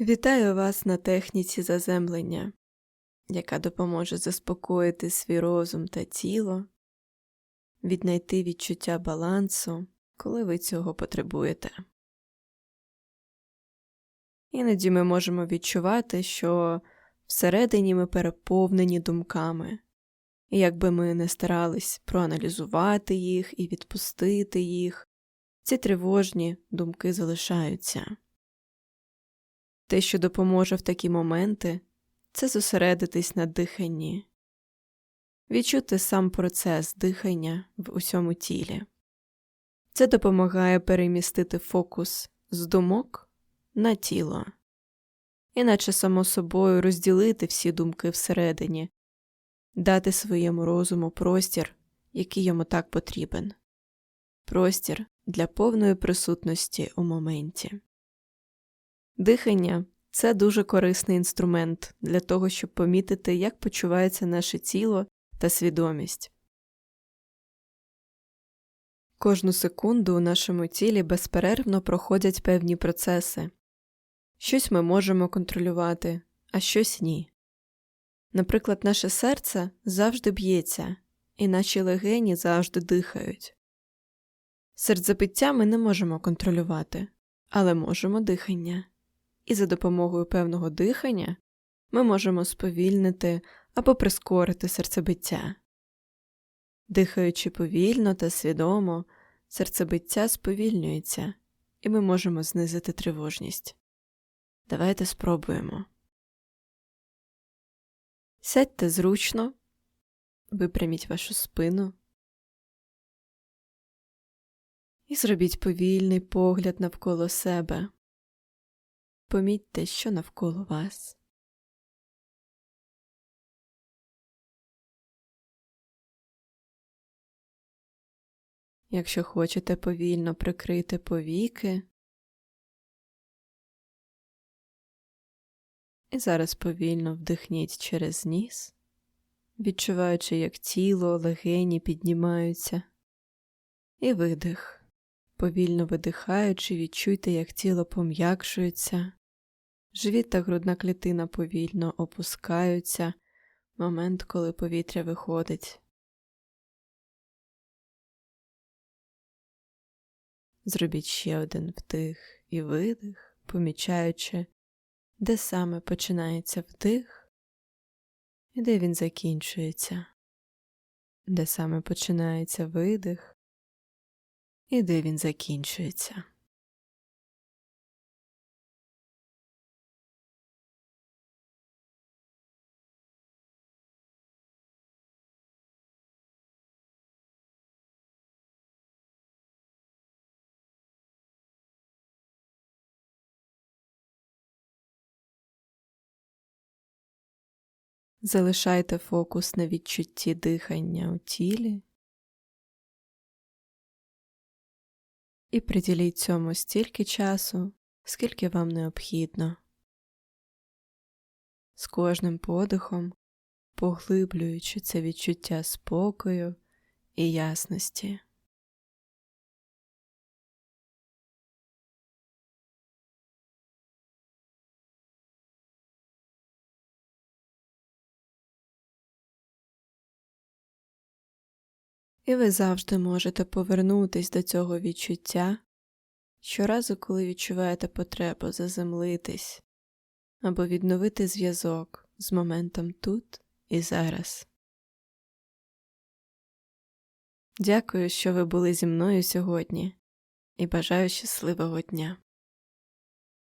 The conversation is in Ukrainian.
Вітаю вас на техніці заземлення, яка допоможе заспокоїти свій розум та тіло, віднайти відчуття балансу, коли ви цього потребуєте. Іноді ми можемо відчувати, що всередині ми переповнені думками, і якби ми не старались проаналізувати їх і відпустити їх, ці тривожні думки залишаються. Те, що допоможе в такі моменти, це зосередитись на диханні, відчути сам процес дихання в усьому тілі. Це допомагає перемістити фокус з думок на тіло, іначе само собою розділити всі думки всередині, дати своєму розуму простір, який йому так потрібен, простір для повної присутності у моменті. Дихання це дуже корисний інструмент для того, щоб помітити, як почувається наше тіло та свідомість. Кожну секунду у нашому тілі безперервно проходять певні процеси. Щось ми можемо контролювати, а щось ні. Наприклад, наше серце завжди б'ється, і наші легені завжди дихають. Серцебиття ми не можемо контролювати, але можемо дихання і за допомогою певного дихання ми можемо сповільнити або прискорити серцебиття. Дихаючи повільно та свідомо, серцебиття сповільнюється, і ми можемо знизити тривожність. Давайте спробуємо. Сядьте зручно, випряміть вашу спину і зробіть повільний погляд навколо себе. Помітьте, що навколо вас. Якщо хочете повільно прикрити повіки, і зараз повільно вдихніть через ніс, відчуваючи, як тіло, легені піднімаються, і видих, повільно видихаючи, відчуйте, як тіло пом'якшується, Живіт та грудна клітина повільно опускаються момент, коли повітря виходить. Зробіть ще один вдих і видих, помічаючи, де саме починається вдих і де він закінчується, де саме починається видих і де він закінчується. Залишайте фокус на відчутті дихання у тілі і приділіть цьому стільки часу, скільки вам необхідно. З кожним подихом, поглиблюючи це відчуття спокою і ясності. І ви завжди можете повернутись до цього відчуття щоразу, коли відчуваєте потребу заземлитись або відновити зв'язок з моментом тут і зараз. Дякую, що ви були зі мною сьогодні, і бажаю щасливого дня!